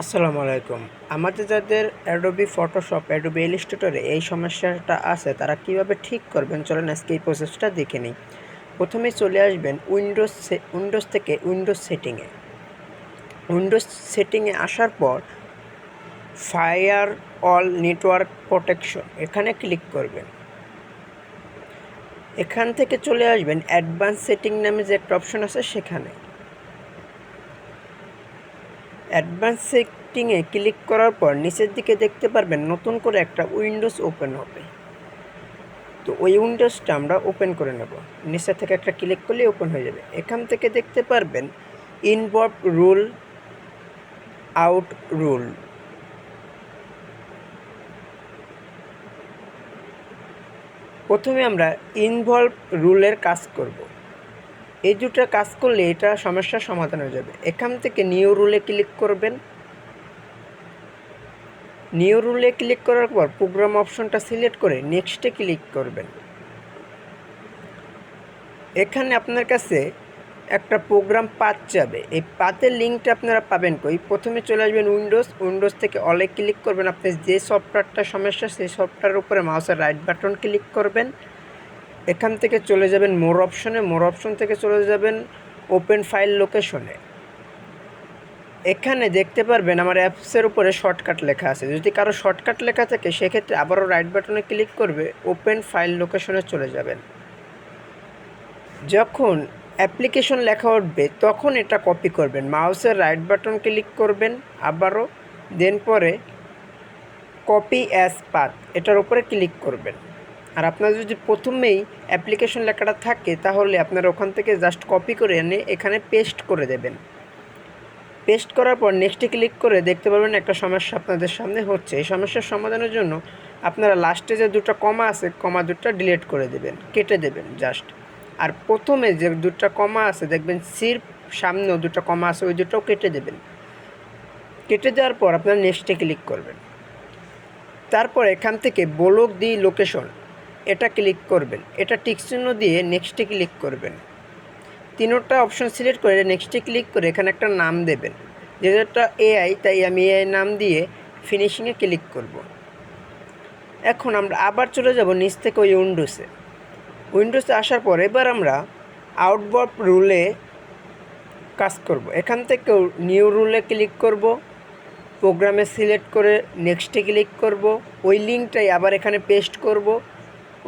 আসসালামু আলাইকুম। আমাদের যাদের অ্যাডোবি ফটোশপ অ্যাডোবি ইলিস্ট্রেটরে এই সমস্যাটা আছে, তারা কীভাবে ঠিক করবেন? চলেন আজকে এই প্রসেসটা দেখে নিই। প্রথমে চলে আসবেন উইন্ডোজ উইন্ডোজ থেকে উইন্ডোজ সেটিংয়ে উইন্ডোজ সেটিংয়ে আসার পর ফায়ার অল নেটওয়ার্ক প্রোটেকশন এখানে ক্লিক করবেন। এখান থেকে চলে আসবেন অ্যাডভান্স সেটিং নামে যে একটা অপশন আছে সেখানে। অ্যাডভান্স সেটিংয়ে ক্লিক করার পর নিচের দিকে দেখতে পারবেন নতুন করে একটা উইন্ডোজ ওপেন হবে। তো ওই উইন্ডোজটা আমরা ওপেন করে নেব। নিচে থেকে একটা ক্লিক করলে ওপেন হয়ে যাবে। এখান থেকে দেখতে পারবেন ইনভলভ রুল, আউট রুল। প্রথমে আমরা ইনভলভ রুলের কাজ করব। এই দুটো কাজ করলে এটা সমস্যার সমাধান হয়ে যাবে। এখান থেকে নিউ রুলে ক্লিক করবেন। নিউ রুলে ক্লিক করার পর প্রোগ্রাম অপশনটা সিলেক্ট করে নেক্সটে ক্লিক করবেন। এখানে আপনার কাছে একটা প্রোগ্রাম পাত যাবে। এই পাতের লিঙ্কটা আপনারা পাবেন কই? প্রথমে চলে আসবেন উইন্ডোজ উইন্ডোজ থেকে অলে ক্লিক করবেন। আপনি যে সফটওয়্যারটা সমস্যা, সেই সফটওয়্যারের উপরে মাউসের রাইট বাটন ক্লিক করবেন। এখান থেকে চলে যাবেন মোর অপশনে, মোর অপশন থেকে চলে যাবেন ওপেন ফাইল লোকেশনে। এখানে দেখতে পারবেন আমার অ্যাপসের উপরে শর্টকাট লেখা আছে। যদি কারও শর্টকাট লেখা থাকে, সেক্ষেত্রে আবারও রাইট বাটনে ক্লিক করবে ওপেন ফাইল লোকেশনে চলে যাবেন। যখন অ্যাপ্লিকেশন লেখা উঠবে, তখন এটা কপি করবেন। মাউসের রাইট বাটন ক্লিক করবেন আবারও দেন পরে কপি অ্যাজ পাথ এটার উপরে ক্লিক করবেন। আর আপনার যদি প্রথমেই অ্যাপ্লিকেশন লেখাটা থাকে, তাহলে আপনারা ওখান থেকে জাস্ট কপি করে এনে এখানে পেস্ট করে দেবেন। পেস্ট করার পর নেক্সটে ক্লিক করে দেখতে পারবেন একটা সমস্যা আপনাদের সামনে হচ্ছে। এই সমস্যার সমাধানের জন্য আপনারা লাস্টে যে দুটো কমা আছে কমা দুটো ডিলিট করে দেবেন, কেটে দেবেন জাস্ট আর প্রথমে যে দুটো কমা আছে, দেখবেন সির সামনেও দুটো কমা আছে, ওই দুটোও কেটে দেবেন। কেটে দেওয়ার পর আপনারা নেক্সটে ক্লিক করবেন। তারপর এখান থেকে ব্লক দি লোকেশন এটা ক্লিক করবেন। এটা টিকচিহ্ন দিয়ে নেক্সটে ক্লিক করবেন। তিনোটা অপশন সিলেক্ট করে নেক্সটে ক্লিক করে এখানে একটা নাম দেবেন। যেটা এআই তাই আমি এআই নাম দিয়ে ফিনিশিংয়ে ক্লিক করব। এখন আমরা আবার চলে যাব নিচ থেকে ওই উইন্ডোসে উইন্ডোসে আসার পর এবার আমরা আউটবর্ড রুলে কাজ করব। এখান থেকে নিউ রুলে ক্লিক করব। প্রোগ্রামে সিলেক্ট করে নেক্সটে ক্লিক করব। ওই লিঙ্কটাই আবার এখানে পেস্ট করব।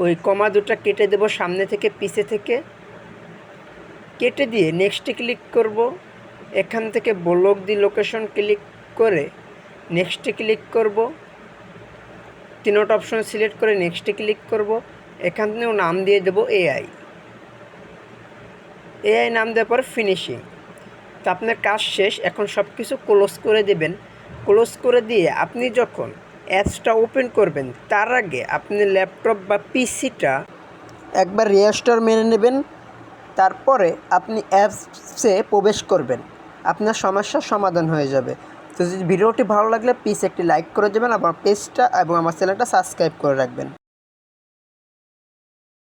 ওই কমা দুটা কেটে দেব সামনে থেকে, পিছে থেকে। কেটে দিয়ে নেক্সটে ক্লিক করব। এখান থেকে ব্লক দি লোকেশন ক্লিক করে নেক্সটে ক্লিক করব। তিনোটা অপশন সিলেক্ট করে নেক্সটে ক্লিক করব। এখান থেকেও নাম দিয়ে দেবো এআই এআই নাম দেওয়ার পর ফিনিশিং তো আপনার কাজ শেষ, এখন সব কিছু ক্লোজ করে দেবেন। ক্লোজ করে দিয়ে আপনি যখন অ্যাপসটা ওপেন করবেন। তার আগে আপনি ল্যাপটপ বা পিসিটা একবার রেজিস্টার মেনে নেবেন। তারপরে আপনি অ্যাপসে প্রবেশ করবেন। আপনার সমস্যার সমাধান হয়ে যাবে। তো যদি ভিডিওটি ভালো লাগলে প্লিজ একটি লাইক করে দেবেন আমার পেজটা এবং আমার চ্যানেলটা সাবস্ক্রাইব করে রাখবেন।